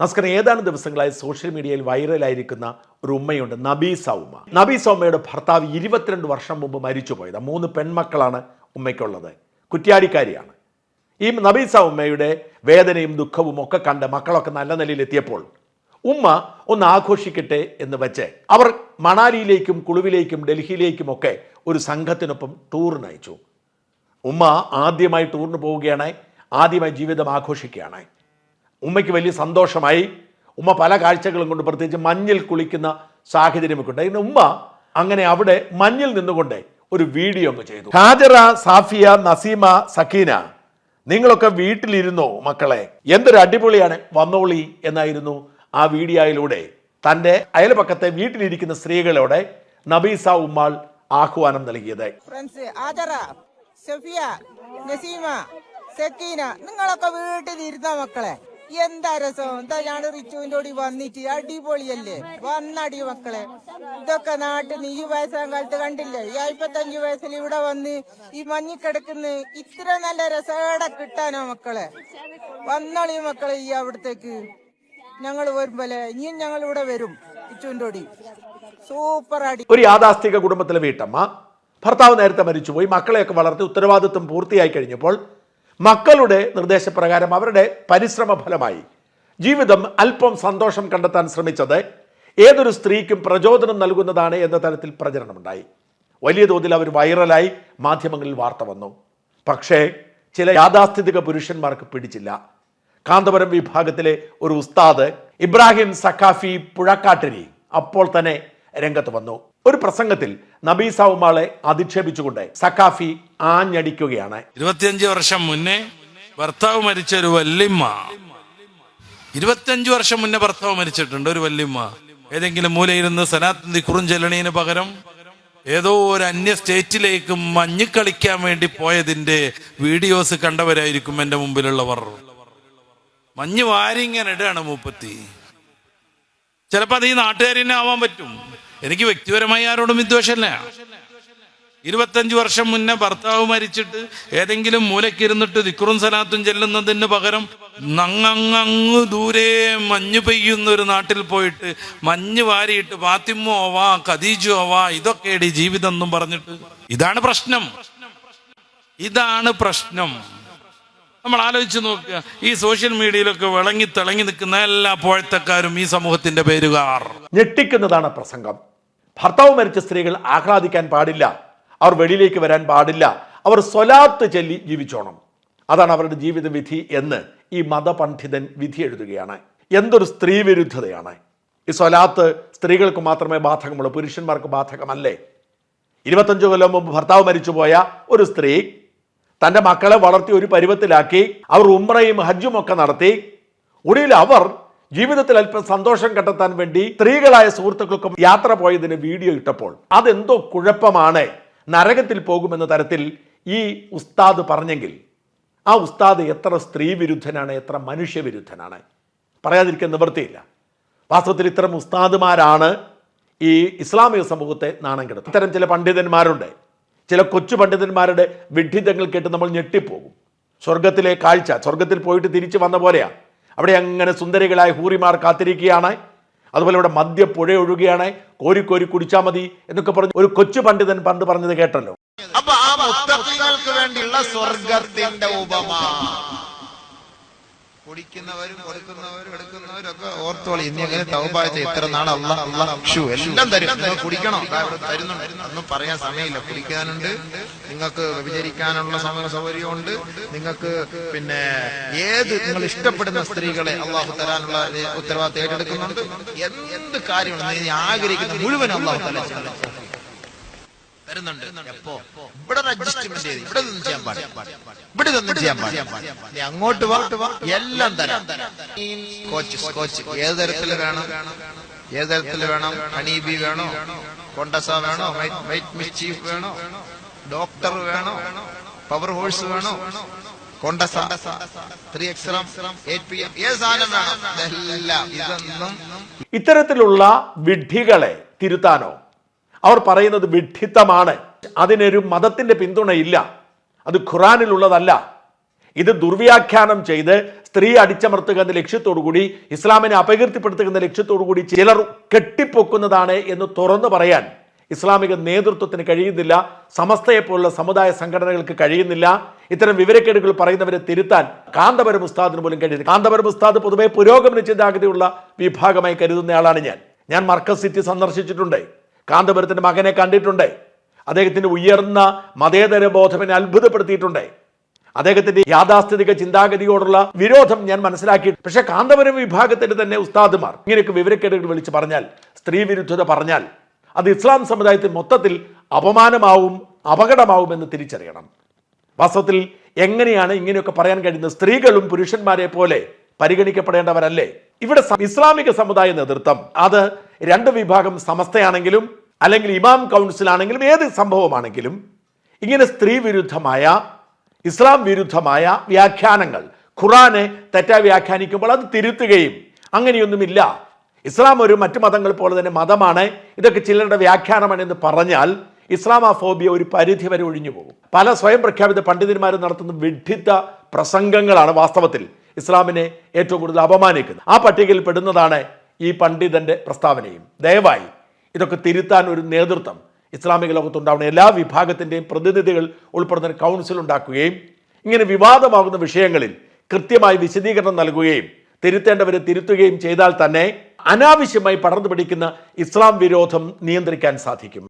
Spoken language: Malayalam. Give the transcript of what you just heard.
നമസ്കാരം. ഏതാനും ദിവസങ്ങളായി സോഷ്യൽ മീഡിയയിൽ വൈറലായിരിക്കുന്ന ഒരു ഉമ്മയുണ്ട് നബീസ സൗമ നബീസ സൗമയുടെ ഭർത്താവ് ഇരുപത്തിരണ്ട് വർഷം മുമ്പ് മരിച്ചു പോയത് മൂന്ന് പെൺമക്കളാണ് ഉമ്മയ്ക്കുള്ളത്. കുറ്റ്യാടിക്കാരിയാണ്. ഈ നബീസ ഉമ്മയുടെ വേദനയും ദുഃഖവും ഒക്കെ കണ്ട് മക്കളൊക്കെ നല്ല നിലയിൽ എത്തിയപ്പോൾ ഉമ്മ ഒന്ന് ആഘോഷിക്കട്ടെ എന്ന് വെച്ച് അവർ മണാലിയിലേക്കും കുളുവിലേക്കും ഡൽഹിയിലേക്കും ഒക്കെ ഒരു സംഘത്തിനൊപ്പം ടൂറിന് അയച്ചു. ഉമ്മ ആദ്യമായി ടൂറിന് പോവുകയാണ് ആദ്യമായി ജീവിതം ആഘോഷിക്കുകയാണ്. ഉമ്മയ്ക്ക് വലിയ സന്തോഷമായി. ഉമ്മ പല കാഴ്ചകളും കൊണ്ട് പ്രത്യേകിച്ച് മഞ്ഞിൽ കുളിക്കുന്ന സാഹചര്യമൊക്കെ ഉണ്ട് ഉമ്മ അങ്ങനെ അവിടെ മഞ്ഞിൽ നിന്നുകൊണ്ട് ഒരു വീഡിയോ അങ്ങ് ചെയ്തു. ഹാജറ സാഫിയ നസീമ സക്കീന നിങ്ങളൊക്കെ വീട്ടിലിരുന്നോ മക്കളെ? എന്തൊരു അടിപൊളിയാണ് വന്നോളി എന്നായിരുന്നു ആ വീഡിയോയിലൂടെ. തന്റെ അയൽപക്കത്തെ വീട്ടിലിരിക്കുന്ന സ്ത്രീകളോടെ നബീസ ഉമ്മാൾ ആഹ്വാനം നൽകിയത്. സഫിയ നസീമ നിങ്ങളൊക്കെ വീട്ടിലിരുന്നോ മക്കളെ? എന്താ രസം? എന്താ ഞാൻ റിച്ചുവിന്റെ കൂടി വന്നിട്ട്? അടിപൊളിയല്ലേ? വന്നടി മക്കളെ. ഇതൊക്കെ നാട്ടിൽ നീ വയസ്സാം കാലത്ത് കണ്ടില്ലേ? ഈ അമ്പത്തഞ്ചു വയസ്സിൽ ഇവിടെ വന്ന് ഈ മഞ്ഞിക്കിടക്കുന്ന ഇത്ര നല്ല രസോടെ കിട്ടാനോ മക്കളെ? വന്നോളി മക്കളെ ഈ അവിടത്തേക്ക്. ഞങ്ങൾ വരുമ്പോലെ ഇനിയും ഞങ്ങൾ ഇവിടെ വരും റിച്ചുവിന്റെ കൂടി. സൂപ്പർ അടി. ഒരു യാഥാസ്ഥിക കുടുംബത്തിലെ വീട്ടമ്മ ഭർത്താവ് നേരത്തെ മരിച്ചുപോയി. മക്കളെയൊക്കെ വളർത്തി ഉത്തരവാദിത്വം പൂർത്തിയായി കഴിഞ്ഞപ്പോൾ മക്കളുടെ നിർദ്ദേശപ്രകാരം അവരുടെ പരിശ്രമ ഫലമായി ജീവിതം അല്പം സന്തോഷം കണ്ടെത്താൻ ശ്രമിച്ചത് ഏതൊരു സ്ത്രീക്കും പ്രചോദനം നൽകുന്നതാണ് എന്ന തരത്തിൽ പ്രചരണമുണ്ടായി. വലിയ തോതിൽ അവർ വൈറലായി മാധ്യമങ്ങളിൽ വാർത്ത വന്നു. പക്ഷേ ചില യാഥാസ്ഥിതിക പുരുഷന്മാർക്ക് പിടിച്ചില്ല. കാന്തപുരം വിഭാഗത്തിലെ ഒരു ഉസ്താദ് ഇബ്രാഹിം സഖാഫി പുഴക്കാട്ടിരി അപ്പോൾ തന്നെ രംഗത്ത് വന്നു. ഒരു പ്രസംഗത്തിൽ നബീസ ഉമാളെ അധിക്ഷേപിച്ചുകൊണ്ട് സഖാഫി ആഞ്ഞടിക്കുകയാണ്. ഇരുപത്തിയഞ്ച് വർഷം മുന്നേ ഭർത്താവ് മരിച്ച ഒരു വല്യമ്മ. ഇരുപത്തിയഞ്ച് വർഷം മുന്നേ ഭർത്താവ് മരിച്ചിട്ടുണ്ട് ഒരു വല്യമ്മ. ഏതെങ്കിലും മൂലയിരുന്ന് സനാത്തന്തി കുറുഞ്ചെല്ലണീന് പകരം ഏതോ ഒരു അന്യ സ്റ്റേറ്റിലേക്ക് മഞ്ഞ് കളിക്കാൻ വേണ്ടി പോയതിന്റെ വീഡിയോസ് കണ്ടവരായിരിക്കും എന്റെ മുമ്പിലുള്ളവർ. മഞ്ഞ് വാരിങ്ങനെ ഇടുകയാണ് മൂപ്പത്തി. ചിലപ്പോ അത് ഈ നാട്ടുകാരിനെ ആവാൻ പറ്റും. എനിക്ക് വ്യക്തിപരമായി ആരോടും വിദ്വേഷമല്ല. ഇരുപത്തഞ്ച് വർഷം മുന്നേ ഭർത്താവ് മരിച്ചിട്ട് ഏതെങ്കിലും മൂലക്കിരുന്നിട്ട് ദിക്റും സലാത്തും ചെല്ലുന്നതിന് പകരം നങ്ങങ്ങ് ദൂരെ മഞ്ഞ് പെയ്യുന്ന ഒരു നാട്ടിൽ പോയിട്ട് മഞ്ഞ് വാരിയിട്ട് ഫാത്തിമോ ആവാ ഖദീജോ ആവാ ഇതൊക്കെയാണ് ജീവിതം എന്നും പറഞ്ഞിട്ട്. ഇതാണ് പ്രശ്നം. ഇതാണ് പ്രശ്നം. നമ്മൾ ആലോചിച്ച് നോക്കുക. ഈ സോഷ്യൽ മീഡിയയിലൊക്കെ വിളങ്ങി തിളങ്ങി നിൽക്കുന്ന എല്ലാ പോഴത്തക്കാരും ഈ സമൂഹത്തിന്റെ പേരുകാർ. ഞെട്ടിക്കുന്നതാണ് പ്രസംഗം. ഭർത്താവ് മരിച്ച സ്ത്രീകൾ ആഹ്ലാദിക്കാൻ പാടില്ല. അവർ വെളിയിലേക്ക് വരാൻ പാടില്ല. അവർ സ്വലാത്ത് ചൊല്ലി ജീവിച്ചോണം. അതാണ് അവരുടെ ജീവിത വിധി എന്ന് ഈ മതപണ്ഡിതൻ വിധി എഴുതുകയാണ്. എന്തൊരു സ്ത്രീ വിരുദ്ധതയാണ്. ഈ സ്വലാത്ത് സ്ത്രീകൾക്ക് മാത്രമേ ബാധകമുള്ളൂ പുരുഷന്മാർക്ക് ബാധകമല്ലേ? ഇരുപത്തഞ്ച് കൊല്ലം മുമ്പ് ഭർത്താവ് മരിച്ചുപോയ ഒരു സ്ത്രീ തന്റെ മക്കളെ വളർത്തി ഒരു പരുവത്തിലാക്കി അവർ ഉമ്രയും ഹജ്ജും ഒക്കെ നടത്തി ഒടുവിൽ അവർ ജീവിതത്തിൽ അല്പം സന്തോഷം കണ്ടെത്താൻ വേണ്ടി സ്ത്രീകളായ സുഹൃത്തുക്കൾക്കും യാത്ര പോയതിന് വീഡിയോ ഇട്ടപ്പോൾ അതെന്തോ കുഴപ്പമാണ് നരകത്തിൽ പോകുമെന്ന തരത്തിൽ ഈ ഉസ്താദ് പറഞ്ഞെങ്കിൽ ആ ഉസ്താദ് എത്ര സ്ത്രീ വിരുദ്ധനാണ് എത്ര മനുഷ്യവിരുദ്ധനാണ്? പറയാതിരിക്കാൻ നിവൃത്തിയില്ല. വാസ്തവത്തിൽ ഇത്തരം ഉസ്താദുമാരാണ് ഈ ഇസ്ലാമിക സമൂഹത്തെ നാണം കെടുത്തുന്നത്. ഇത്തരം ചില പണ്ഡിതന്മാരുണ്ട്. ചില കൊച്ചു പണ്ഡിതന്മാരുടെ വിഡ്ഢിതങ്ങൾ കേട്ട് നമ്മൾ ഞെട്ടിപ്പോകും. സ്വർഗത്തിലെ കാഴ്ച സ്വർഗത്തിൽ പോയിട്ട് തിരിച്ചു വന്ന പോലെയാ. അവിടെ അങ്ങനെ സുന്ദരികളായ ഹൂറിമാർ കാത്തിരിക്കുകയാണ്. അതുപോലെ ഇവിടെ മദ്യ പുഴ ഒഴുകുകയാണ്. കോരി കോരി കുടിച്ചാൽ മതി എന്നൊക്കെ പറഞ്ഞു ഒരു കൊച്ചു പണ്ഡിതൻ പണ്ട് പറഞ്ഞത് കേട്ടല്ലോ. അപ്പൊ ആ മുത്തഖികൾക്ക് വേണ്ടിയുള്ള സ്വർഗത്തിന്റെ ഉപമ. കുടിക്കുന്നവരും കൊടുക്കുന്നവരും എടുക്കുന്നവരും ഒക്കെ ഓർത്തോളി ഇനി അങ്ങനെ തൗബായ ഇത്ര നാൾ അല്ല എല്ലാം തരും. കുടിക്കണം. ഇവിടെ തരുന്നുണ്ട്. ഒന്നും പറയാൻ സമയമില്ല. കുടിക്കാനുണ്ട്. നിങ്ങൾക്ക് വിചരിക്കാനുള്ള സമയ സൗകര്യമുണ്ട്. നിങ്ങൾക്ക് പിന്നെ ഏത് നിങ്ങൾ ഇഷ്ടപ്പെടുന്ന സ്ത്രീകളെ അള്ളാഹു തരാനുള്ള ഉത്തരവാദിത്തം ഏറ്റെടുക്കുന്നുണ്ട്. എന്ത് കാര്യമാണ് നീ ആഗ്രഹിക്കുന്ന മുഴുവൻ അള്ളാഹു തല തരുന്നുണ്ട് എപ്പോ? ഇവിടെ അഡ്ജസ്റ്റ്മെന്റ് ചെയ്ത് ഇവിടെ നിന്ന് ചെയ്യാൻ പാടില്ല. ഇവിടെ നിന്ന് ചെയ്യാൻ പാടില്ല. അങ്ങോട്ട് വാ. എല്ലാം തരാം. കോച്ച് കോച്ച് ഏത് തരത്തിൽ വേണം? ഏത് തരത്തിൽ വേണം? ഹണീബി വേണോ? കൊണ്ടസ വേണോ? വൈറ്റ് മിസ്ചീഫ് വേണോ? ഡോക്ടർ വേണോ? പവർ ഹോഴ്സ് വേണോ? Contessa. Three എക്സ്റം eight P M ഏത് സാധനം വേണം? ഇതെല്ലാം. ഇതൊന്നും ഇത്തരത്തിലുള്ള വിഡ്ഢികളെ തിരുത്താനോ? അവർ പറയുന്നത് വിഡ്ഢിത്തമാണ്. അതിനൊരു മതത്തിന്റെ പിന്തുണയില്ല. അത് ഖുറാനിലുള്ളതല്ല. ഇത് ദുർവ്യാഖ്യാനം ചെയ്ത് സ്ത്രീ അടിച്ചമർത്തുക എന്ന ലക്ഷ്യത്തോടു കൂടി ഇസ്ലാമിനെ അപകീർത്തിപ്പെടുത്തുക എന്ന ലക്ഷ്യത്തോടു കൂടി ചിലർ കെട്ടിപ്പൊക്കുന്നതാണ് എന്ന് തുറന്നു പറയാൻ ഇസ്ലാമിക നേതൃത്വത്തിന് കഴിയുന്നില്ല. സമസ്തയെപ്പോലുള്ള സമുദായ സംഘടനകൾക്ക് കഴിയുന്നില്ല. ഇത്തരം വിവരക്കേടുകൾ പറയുന്നവരെ തിരുത്താൻ കാന്തപുരം ഉസ്താദിന് പോലും കഴിയുന്നില്ല. കാന്തപുരം ഉസ്താദ് പൊതുവെ പുരോഗമന ചിന്താഗതിയുള്ള വിഭാഗമായി കരുതുന്നയാളാണ് ഞാൻ. ഞാൻ മർക്കസ് സിറ്റി സന്ദർശിച്ചിട്ടുണ്ട്. കാന്തപുരത്തിന്റെ മകനെ കണ്ടിട്ടുണ്ട്. അദ്ദേഹത്തിന്റെ ഉയർന്ന മതേതര ബോധം അത്ഭുതപ്പെടുത്തിയിട്ടുണ്ട്. അദ്ദേഹത്തിന്റെ യാഥാസ്ഥിതിക ചിന്താഗതിയോടുള്ള വിരോധം ഞാൻ മനസ്സിലാക്കി. പക്ഷേ കാന്തപുരം വിഭാഗത്തിന്റെ തന്നെ ഉസ്താദുമാർ ഇങ്ങനെയൊക്കെ വിവരക്കേടുകൾ വിളിച്ച് പറഞ്ഞാൽ സ്ത്രീ വിരുദ്ധത പറഞ്ഞാൽ അത് ഇസ്ലാം സമുദായത്തിൽ മൊത്തത്തിൽ അപമാനമാവും അപകടമാവും എന്ന് തിരിച്ചറിയണം. വാസ്തവത്തിൽ എങ്ങനെയാണ് ഇങ്ങനെയൊക്കെ പറയാൻ കഴിയുന്നത്? സ്ത്രീകളും പുരുഷന്മാരെ പോലെ പരിഗണിക്കപ്പെടേണ്ടവരല്ലേ? ഇവിടെ ഇസ്ലാമിക സമുദായ നേതൃത്വം അത് രണ്ട് വിഭാഗം സമസ്തയാണെങ്കിലും അല്ലെങ്കിൽ ഇമാം കൗൺസിൽ ആണെങ്കിലും ഏത് സംഭവമാണെങ്കിലും ഇങ്ങനെ സ്ത്രീ വിരുദ്ധമായ ഇസ്ലാം വിരുദ്ധമായ വ്യാഖ്യാനങ്ങൾ ഖുറാനെ തെറ്റായി വ്യാഖ്യാനിക്കുമ്പോൾ അത് തിരുത്തുകയും അങ്ങനെയൊന്നുമില്ല. ഇസ്ലാം ഒരു മറ്റു മതങ്ങൾ പോലെ തന്നെ മതമാണ്. ഇതൊക്കെ ചിലരുടെ വ്യാഖ്യാനമാണ് എന്ന് പറഞ്ഞാൽ ഇസ്ലാമോഫോബിയ ഒരു പരിധി വരെ ഒഴിഞ്ഞു പോകും. പല സ്വയം പ്രഖ്യാപിത പണ്ഡിതന്മാർ നടത്തുന്ന വിഡ്ഢിത്ത പ്രസംഗങ്ങളാണ് വാസ്തവത്തിൽ ഇസ്ലാമിനെ ഏറ്റവും കൂടുതൽ അപമാനിക്കുന്നത്. ആ പട്ടികയിൽ പെടുന്നതാണ് ഈ പണ്ഡിതന്റെ പ്രസ്താവനയും. ദയവായി ഇതൊക്കെ തിരുത്താൻ ഒരു നേതൃത്വം ഇസ്ലാമിക ലോകത്തുണ്ടാവുന്ന എല്ലാ വിഭാഗത്തിന്റെയും പ്രതിനിധികൾ ഉൾപ്പെടുന്ന കൗൺസിൽ ഉണ്ടാക്കുകയും ഇങ്ങനെ വിവാദമാകുന്ന വിഷയങ്ങളിൽ കൃത്യമായി വിശദീകരണം നൽകുകയും തിരുത്തേണ്ടവരെ തിരുത്തുകയും ചെയ്താൽ തന്നെ അനാവശ്യമായി പടർന്നു പിടിക്കുന്ന ഇസ്ലാം വിരോധം നിയന്ത്രിക്കാൻ സാധിക്കും.